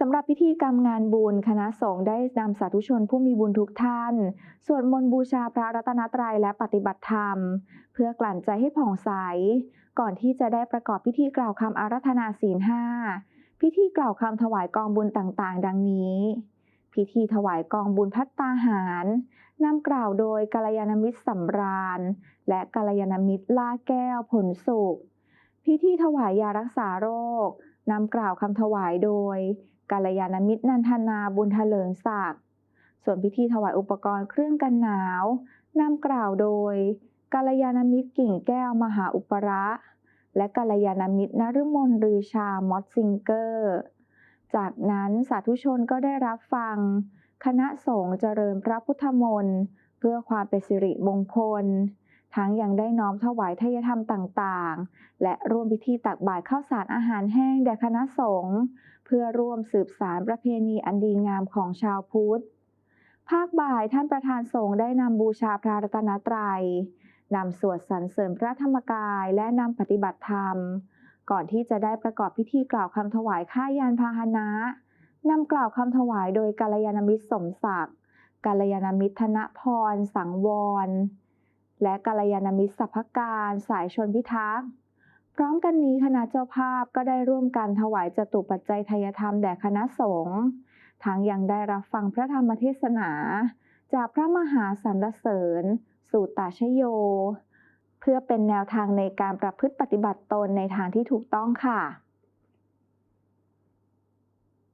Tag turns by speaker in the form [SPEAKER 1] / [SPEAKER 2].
[SPEAKER 1] สำหรับพิธีกรรมงานบุญคณะสงฆ์ได้นำสาธุชนผู้มีบุญทุกท่านสวดมนต์บูชาพระรัตนตรัยและปฏิบัติธรรม เพื่อกลั่นใจให้ผ่องใส ก่อนที่จะได้ประกอบพิธีกล่าวคำอารัธนาศีลห้าพิธีกล่าวคำถวายกองบุญต่างๆ ดังนี้ พิธีถวายกองบุญพัตตาหารนำกล่าวโดยกัลยาณมิตรสำราญ และกัลยาณมิตรล่าแก้วผลสุข พิธีถวายยารักษาโรค นำกล่าวคำถวายโดยกัลยาณมิตรนันทนาบุญเถลิงศักดิ์ส่วนพิธีถวายอุปกรณ์เครื่องกันหนาว นำกล่าวโดยกัลยาณมิตรกิ่งแก้วมหาอุประ และกัลยาณมิตรนฤมลรือชามอดซิงเกอร์ จากนั้นสาธุชนก็ได้รับฟัง คณะสงฆ์เจริญพระพุทธมนต์ เพื่อความเป็นสิริมงคล ทั้งยังได้น้อมถวายทายธรรมต่างๆ และร่วมพิธีตักบาตรข้าวสารอาหารแห้งแด่คณะสงฆ์เพื่อร่วมสืบสารประเพณีอันดีงามของชาวพุทธ ภาคบ่ายท่านประธานสงฆ์ได้นำบูชาพระรัตนตรัยนำสวดสรรเสริญพระธรรมกายและนำปฏิบัติธรรม ก่อนที่จะได้ประกอบพิธีกล่าวคำถวายค่ายานพาหนะนำกล่าวคำถวายโดยกัลยาณมิตรสมศักดิ์กัลยาณมิตรธนพร สังวร และกัลยาณมิตรสัพพการสายชนพิทักษ์พร้อมกันนี้คณะเจ้าภาพก็ได้ร่วมกันถวายจตุปัจจัยทยธรรมแด่คณะสงฆ์ทั้งยังได้รับฟังพระธรรมเทศนา จากพระมหาสรรเสริญ สูตตาชโย เพื่อเป็นแนวทางในการประพฤติปฏิบัติตนในทางที่ถูกต้องค่ะ